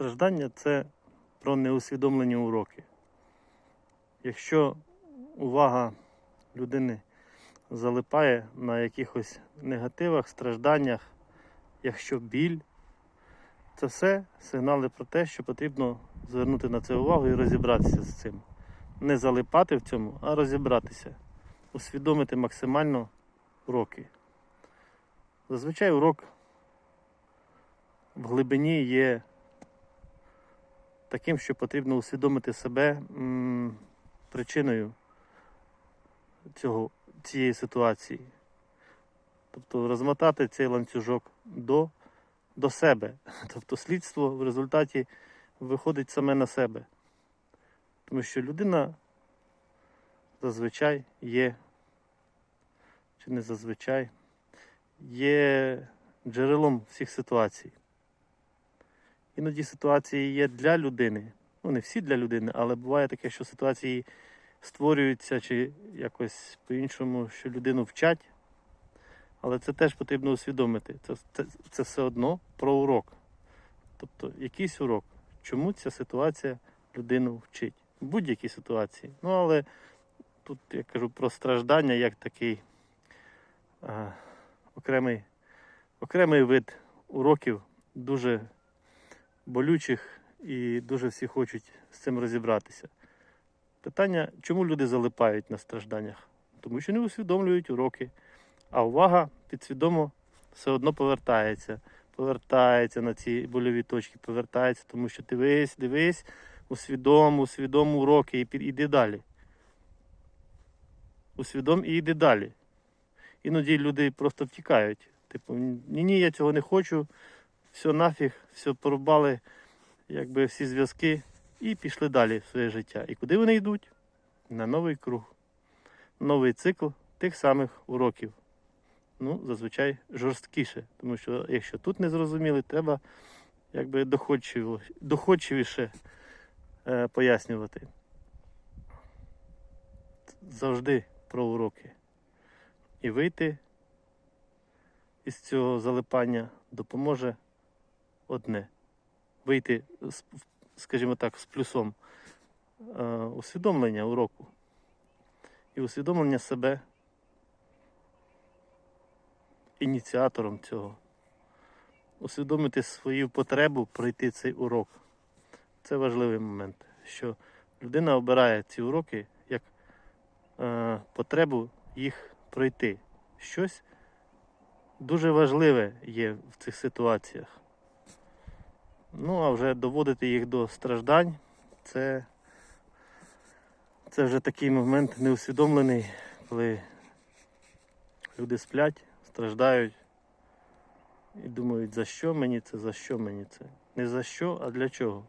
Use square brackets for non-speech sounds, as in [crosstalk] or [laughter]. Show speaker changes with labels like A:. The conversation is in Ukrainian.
A: Страждання це про неусвідомлені уроки. Якщо увага людини залипає на якихось негативах, стражданнях, якщо біль, це все сигнали про те, що потрібно звернути на це увагу і розібратися з цим. Не залипати в цьому, а розібратися, усвідомити максимально уроки. Зазвичай урок в глибині є таким, що потрібно усвідомити себе м, причиною цього, цієї ситуації. Тобто розмотати цей ланцюжок до, до себе. [laughs] Тобто слідство в результаті виходить саме на себе. Тому що людина зазвичай є, чи не зазвичай, є джерелом всіх ситуацій. Іноді ситуації є для людини. Ну, не всі для людини, але буває таке, що ситуації створюються чи якось по-іншому, що людину вчать. Але це теж потрібно усвідомити. Це, це, це все одно про урок. Тобто якийсь урок. Чому ця ситуація людину вчить? В будь-якій ситуації. Ну, але тут я кажу про страждання як такий а, окремий, окремий вид уроків, дуже болючих і дуже всі хочуть з цим розібратися. Питання, чому люди залипають на стражданнях? Тому що не усвідомлюють уроки, а увага підсвідомо все одно повертається. Повертається на ці больові точки, повертається, тому що дивись, дивись, усвідом, усвідом уроки і іди далі. Усвідом і йди далі. Іноді люди просто втікають. Типу, ні, ні, я цього не хочу, все нафіг, все порубали, якби всі зв'язки, і пішли далі в своє життя. І куди вони йдуть? На новий круг, новий цикл тих самих уроків. Ну, зазвичай жорсткіше, тому що якщо тут не зрозуміли, треба якби доходчивіше е, пояснювати. Завжди про уроки. І вийти із цього залипання допоможе одне. Вийти, скажімо так, з плюсом е, усвідомлення уроку і усвідомлення себе ініціатором цього. Усвідомити свою потребу пройти цей урок. Це важливий момент, що людина обирає ці уроки як е, потребу їх пройти. Щось дуже важливе є в цих ситуаціях. Ну, а вже доводити їх до страждань, це, це вже такий момент неусвідомлений, коли люди сплять, страждають і думають, за що мені це, за що мені це. Не за що, а для чого.